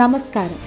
നമസ്കാരം.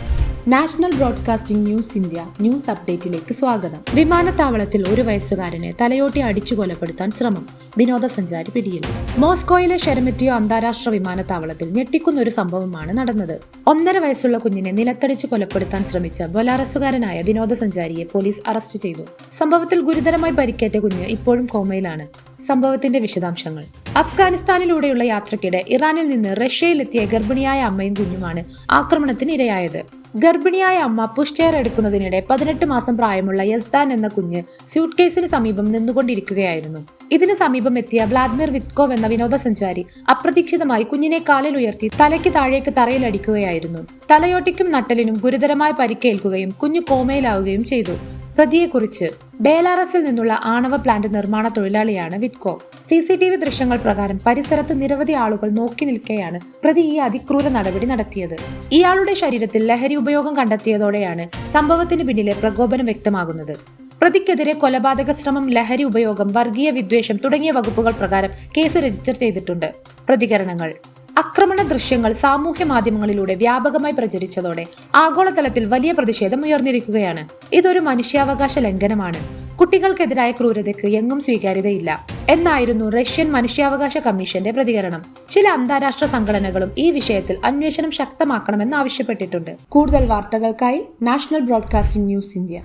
National broadcasting news India news അപ്ഡേറ്റിലേക്ക് സ്വാഗതം. വിമാനത്താവളത്തിൽ ഒരു വയസ്സുകാരനെ തലയോട്ടി അടിച്ചു കൊലപ്പെടുത്താൻ ശ്രമം. വിനോദസഞ്ചാരി പിടിയിൽ മോസ്കോയിലെ ഷെരമെറ്റിയോ അന്താരാഷ്ട്ര വിമാനത്താവളത്തിൽ ഞെട്ടിക്കുന്ന ഒരു സംഭവമാണ് നടന്നത്. ഒന്നര വയസ്സുള്ള കുഞ്ഞിനെ നിലത്തടിച്ചു കൊലപ്പെടുത്താൻ ശ്രമിച്ച ബൊലാറസുകാരനായ വിനോദസഞ്ചാരിയെ പോലീസ് അറസ്റ്റ് ചെയ്തു. സംഭവത്തിൽ ഗുരുതരമായി പരിക്കേറ്റ കുഞ്ഞ് ഇപ്പോഴും കോമയിലാണ്. സംഭവത്തിന്റെ വിശദാംശങ്ങൾ. അഫ്ഗാനിസ്ഥാനിലൂടെയുള്ള യാത്രക്കിടെ ഇറാനിൽ നിന്ന് റഷ്യയിലെത്തിയ ഗർഭിണിയായ അമ്മയും കുഞ്ഞുമാണ് ആക്രമണത്തിന് ഇരയായത് ഗർഭിണിയായ അമ്മ പുഷ്ചെയർ എടുക്കുന്നതിനിടെ പതിനെട്ട് മാസം പ്രായമുള്ള യസ്ദാൻ എന്ന കുഞ്ഞ് സ്യൂട്ട് കേസിന് സമീപം നിന്നുകൊണ്ടിരിക്കുകയായിരുന്നു. ഇതിനു സമീപം എത്തിയ വ്ളാദിമിർ വിത്കോവ് എന്ന വിനോദസഞ്ചാരി അപ്രതീക്ഷിതമായി കുഞ്ഞിനെ കാലിൽ ഉയർത്തി തലയ്ക്ക് താഴേക്ക് തറയിലടിക്കുകയായിരുന്നു. തലയോട്ടിക്കും നട്ടലിനും ഗുരുതരമായ പരിക്കേൽക്കുകയും കുഞ്ഞ് കോമയിലാവുകയും ചെയ്തു. പ്രതിയെക്കുറിച്ച് ബേലാറസിൽ നിന്നുള്ള ആണവ പ്ലാന്റ് നിർമ്മാണ തൊഴിലാളിയാണ് വിറ്റ്കോ. സി സി ടി വി ദൃശ്യങ്ങൾ പ്രകാരം പരിസരത്ത് നിരവധി ആളുകൾ നോക്കി നിൽക്കെയാണ് പ്രതി ഈ അതിക്രൂര നടപടി നടത്തിയത്. ഇയാളുടെ ശരീരത്തിൽ ലഹരി ഉപയോഗം കണ്ടെത്തിയതോടെയാണ് സംഭവത്തിന് പിന്നിലെ പ്രകോപനം വ്യക്തമാകുന്നത്. പ്രതിക്കെതിരെ കൊലപാതക ശ്രമം ലഹരി ഉപയോഗം വർഗീയ വിദ്വേഷം തുടങ്ങിയ വകുപ്പുകൾ പ്രകാരം കേസ് രജിസ്റ്റർ ചെയ്തിട്ടുണ്ട്. പ്രതികരണങ്ങൾ. ആക്രമണ ദൃശ്യങ്ങൾ സാമൂഹ്യ മാധ്യമങ്ങളിലൂടെ വ്യാപകമായി പ്രചരിച്ചതോടെ ആഗോളതലത്തിൽ വലിയ പ്രതിഷേധം ഉയർന്നിരിക്കുകയാണ്. ഇതൊരു മനുഷ്യാവകാശ ലംഘനമാണ്. കുട്ടികൾക്കെതിരായ ക്രൂരതയ്ക്ക് എങ്ങും സ്വീകാര്യതയില്ല. എന്നായിരുന്നു റഷ്യൻ മനുഷ്യാവകാശ കമ്മീഷന്റെ പ്രതികരണം. ചില അന്താരാഷ്ട്ര സംഘടനകളും ഈ വിഷയത്തിൽ അന്വേഷണം ശക്തമാക്കണമെന്ന് ആവശ്യപ്പെട്ടിട്ടുണ്ട്. കൂടുതൽ വാർത്തകൾക്കായി നാഷണൽ ബ്രോഡ്കാസ്റ്റിംഗ് ന്യൂസ് ഇന്ത്യ.